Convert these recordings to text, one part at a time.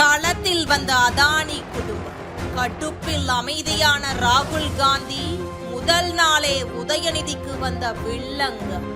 களத்தில் வந்த அதானி குடும்பம். கட்டுப்பில் அமைதியான ராகுல் காந்தி முதல் நாளே உதயநிதிக்கு வந்த வில்லங்கம்.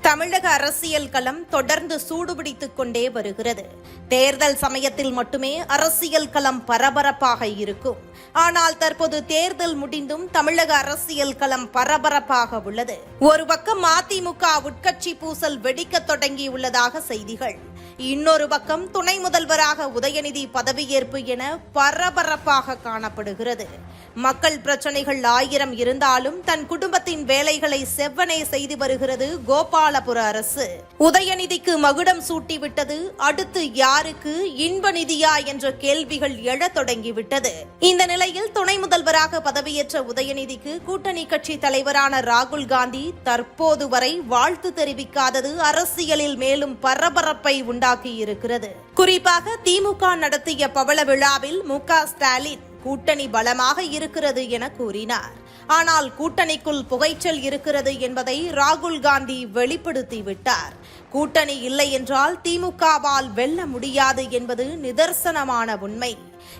தமிழக அரசியல் களம் தொடர்ந்து சூடுபிடித்துக் கொண்டே வருகிறது. தேர்தல் சமயத்தில் மட்டுமே அரசியல் களம் பரபரப்பாக இருக்கும். ஆனால் தற்போது தேர்தல் முடிந்தும் தமிழக அரசியல் களம் பரபரப்பாக உள்ளது. ஒரு பக்கம் அதிமுக உட்கட்சி பூசல் வெடிக்கத் தொடங்கியுள்ளதாக செய்திகள். இன்னொரு பக்கம் துணை முதல்வராக உதயநிதி பதவியேற்பு என பரபரப்பாக காணப்படுகிறது. மக்கள் பிரச்சனைகள் ஆயிரம் இருந்தாலும் தன் குடும்பத்தின் வேலைகளை செவ்வனே செய்து வருகிறது கோபாலபுர அரசு. உதயநிதிக்கு மகுடம் சூட்டிவிட்டது அடுத்து யாருக்கு இன்ப நிதியா என்ற கேள்விகள் எழத் தொடங்கிவிட்டது. இந்த நிலையில் துணை முதல்வராக பதவியேற்ற உதயநிதிக்கு கூட்டணி கட்சி தலைவரான ராகுல் காந்தி தற்போது வரை வாழ்த்து தெரிவிக்காதது அரசியலில் மேலும் பரபரப்பை உண்டாக்கி இருக்கிறது குறிப்பாக திமுக நடத்திய பவள விழாவில் மு ஸ்டாலின் கூட்டணி பலமாக இருக்கிறது என கூறினார். ஆனால் கூட்டணிக்குள் புகைச்சல் இருக்கிறது என்பதை ராகுல் காந்தி வெளிப்படுத்தி விட்டார் கூட்டணி இல்லை என்றால் திமுகவால் வெல்ல முடியாது என்பது நிதர்சனமான உண்மை.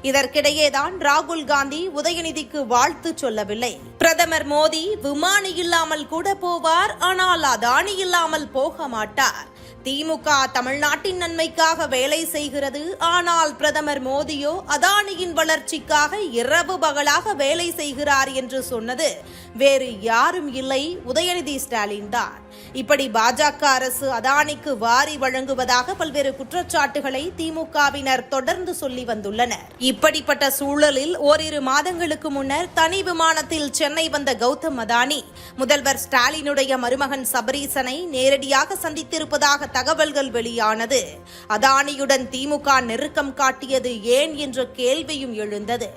இதற்கிடையேதான் ராகுல் காந்தி உதயநிதிக்கு வாழ்த்து சொல்லவில்லை. பிரதமர் மோடி விமானி இல்லாமல் கூட போவார் ஆனால் அதானி இல்லாமல் போக மாட்டார். திமுக தமிழ்நாட்டின் நன்மைக்காக வேலை செய்கிறது. ஆனால் பிரதமர் மோடியோ அதானியின் வளர்ச்சிக்காக இரவு பகலாக வேலை செய்கிறார் என்று சொன்னது. வேறு யாரும் இல்லை. உதயநிதி ஸ்டாலின் தான். இப்படி பாஜக அரசு அதானிக்கு வாரி வழங்குவதாக பல்வேறு குற்றச்சாட்டுகளை திமுகவினர் தொடர்ந்து சொல்லி வந்துள்ளனர். இப்படிப்பட்ட சூழலில் ஓரிரு மாதங்களுக்கு முன்னர் தனி விமானத்தில் சென்னை வந்த கௌதம் அதானி முதல்வர் ஸ்டாலினுடைய மருமகன் சபரீசனை நேரடியாக சந்தித்திருப்பதாக தகவல்கள் வெளியானது. அதானியுடன் திமுக நெருக்கம் காட்டியது ஏன் என்ற கேள்வியும் எழுந்தது.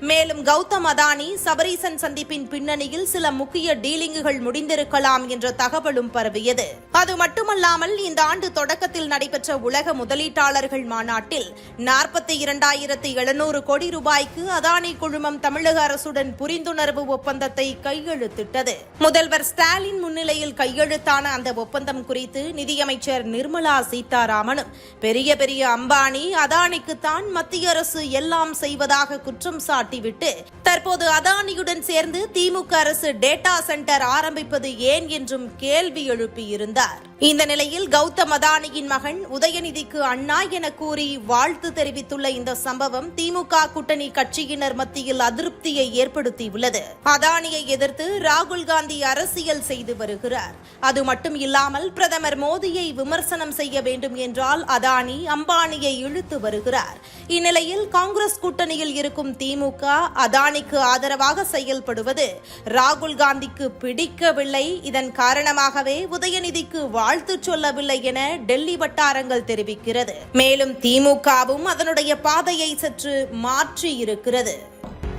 மேலும் கௌதம் அதானி சபரீசன் சந்திப்பின் பின்னணியில் சில முக்கிய டீலிங்குகள் முடிந்திருக்கலாம் என்ற தகவலும் பரவியது. அது மட்டுமல்லாமல் இந்த ஆண்டு தொடக்கத்தில் நடைபெற்ற உலக முதலீட்டாளர்கள் மாநாட்டில் நாற்பத்தி இரண்டாயிரத்தி எழுநூறு கோடி ரூபாய்க்கு அதானி குழுமம் தமிழக அரசுடன் புரிந்துணர்வு ஒப்பந்தத்தை கையெழுத்திட்டது. முதல்வர் ஸ்டாலின் முன்னிலையில் கையெழுத்தான அந்த ஒப்பந்தம் குறித்து நிதியமைச்சர் நிர்மலா சீதாராமனும் பெரிய பெரிய அம்பானி அதானிக்குத்தான் மத்திய அரசு எல்லாம் செய்வதாக குற்றம் சாட்டிவிட்டு தற்போது அதானியுடன் சேர்ந்து திமுக அரசு டேட்டா சென்டர் ஆரம்பிப்பது ஏன் என்றும் கேள்வி எழுப்பியிருந்தார். இந்த நிலையில் கௌதம் அதானியின் மகன் உதயநிதிக்கு அண்ணா என கூறி வாழ்த்து தெரிவித்துள்ள இந்த சம்பவம் திமுக கூட்டணி கட்சியினர் மத்தியில் அதிருப்தியை ஏற்படுத்தியுள்ளது. அதானியை எதிர்த்து ராகுல் காந்தி அரசியல் செய்து வருகிறார். அது மட்டும் இல்லாமல் பிரதமர் மோடியை விமர்சனம் செய்ய வேண்டும் என்றால் அதானி அம்பானியை இழுத்து வருகிறார். இந்நிலையில் காங்கிரஸ் கூட்டணியில் இருக்கும் திமுக திமுக அதானிக்கு ஆதரவாக செயல்படுவது. ராகுல் காந்திக்கு பிடிக்கவில்லை. இதன் காரணமாகவே உதயநிதிக்கு வாழ்த்து சொல்லவில்லை என டெல்லி வட்டாரங்கள் தெரிவிக்கிறது. மேலும் திமுகவும் அதனுடைய பாதையை சற்று மாற்றி இருக்கிறது.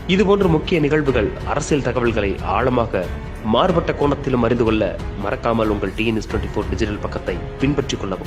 இதுபோன்ற முக்கிய நிகழ்வுகள் அரசியல் தகவல்களை ஆழமாக மாறுபட்ட கோணத்திலும் அறிந்து கொள்ள மறக்காமல் உங்கள் டிஎன்எஸ் டுவெண்ட்டி ஃபோர் டிஜிட்டல் பக்கத்தை பின்பற்றிக் கொள்ளவும்.